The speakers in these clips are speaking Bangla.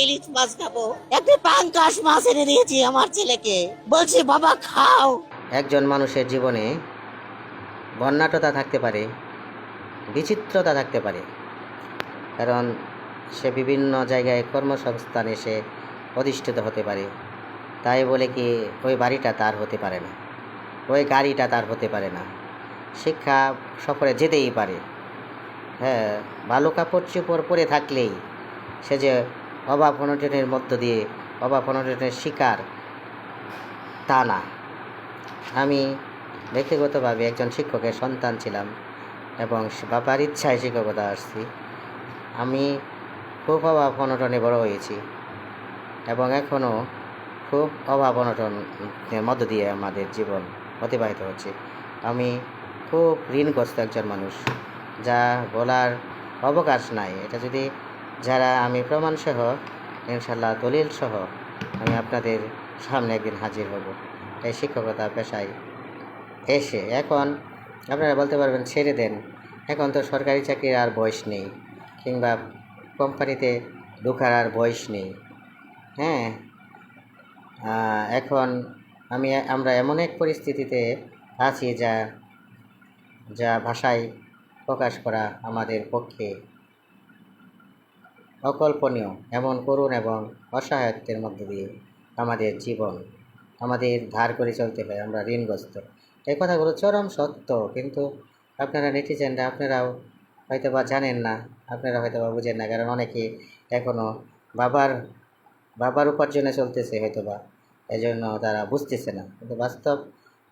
ইলিশ মাছ খাব। একটা পাঙ্কাশ মাছ এনে দিয়েছি আমার ছেলেকে। বলছি, বাবা, খাও। একজন মানুষের জীবনে বর্ণাঢ্যতা থাকতে পারে, বিচিত্রতা থাকতে পারে। কারণ সে বিভিন্ন জায়গায় কর্মসংস্থানে সে অধিষ্ঠিত হতে পারে। তাই বলে কি, ওই বাড়িটা তার হতে পারে না। ওই গাড়িটা তার হতে পারে না। শিক্ষা সফরে যেতেই পারে। হ্যাঁ ভালো কাপড় চোপড় পরে থাকলেই সে যে অভাব অনটনের মধ্য দিয়ে, অভাব অনটনের শিকার তা না। আমি ব্যক্তিগতভাবে একজন শিক্ষকের সন্তান ছিলাম এবং বাবার ইচ্ছায় শিক্ষকতা আসছি। আমি খুব অভাব অনটনে বড় হয়েছি এবং এখনও খুব অভাব অনটনের মধ্য দিয়ে আমাদের জীবন অতিবাহিত হচ্ছে। আমি খুব ঋণগ্রস্ত একজন মানুষ, যা বলার অবকাশ নাই। এটা যদি যারা আমি প্রমাণসহ ইনশাল্লাহ দলিল সহ আমি আপনাদের সামনে একদিন হাজির হব। এই শিক্ষকতা পেশায় এসে এখন আপনারা বলতে পারবেন ছেড়ে দেন। এখন তো সরকারি চাকরির আর বয়স নেই, কিংবা কোম্পানিতে ঢোকার আর বয়স নেই। হ্যাঁ এখন আমি আমরা এমন এক পরিস্থিতিতে আছি যা যা ভাষায় প্রকাশ করা আমাদের পক্ষে অকল্পনীয়, এমন করুণ এবং অসহায়ত্বের মধ্যে দিয়ে আমাদের জীবন, আমাদের ধার করে চলতে হয়, আমরা ঋণগ্রস্ত। এই কথাগুলো চরম সত্য, কিন্তু আপনারা নেটিজেনরা, আপনারাও হয়তো বা জানেন না, আপনারা হয়তো বা বুঝেন না, কারণ অনেকে এখনও বাবার বাবার উপার্জনে চলতেছে হয়তো বা এই জন্য তারা বুঝতেছে না। কিন্তু বাস্তব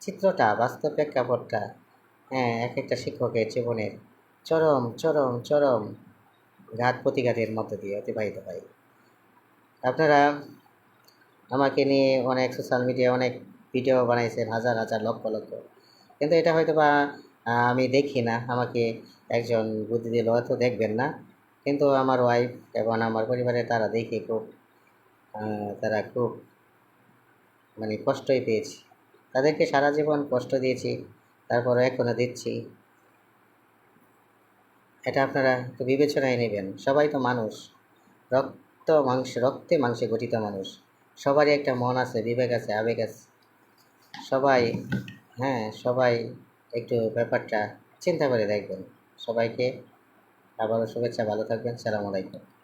চিত্রটা, বাস্তব প্রেক্ষাপটটা হ্যাঁ এক একটা শিক্ষকের জীবনের চরম চরম চরম ঘাত প্রতিঘাতের মধ্য দিয়ে অতিবাহিত হয়। আপনারা আমাকে নিয়ে অনেক সোশ্যাল মিডিয়ায় অনেক ভিডিও বানাইছেন, হাজার হাজার, লক্ষ লক্ষ। কিন্তু এটা হয়তো বা আমি দেখি না। আমাকে একজন বুদ্ধি দিল হয়তো দেখবেন না। কিন্তু আমার ওয়াইফ এবং আমার পরিবারে তারা দেখে খুব তারা খুব মানে কষ্টই পেয়েছি। তাদেরকে সারা জীবন কষ্ট দিয়েছি তারপরে এখনও দিচ্ছি। এটা আপনারা একটু বিবেচনায় নেবেন। সবাই তো মানুষ। রক্ত মাংস, রক্তে মাংসে গঠিত মানুষ। সবারই একটা মন আছে, বিবেক আছে, আবেগ আছে। সবাই হ্যাঁ সবাই একটু ব্যাপারটা চিন্তা করে দেখবেন। সবাইকে আবারও শুভেচ্ছা, ভালো থাকবেন। সালাম আলাইকুম।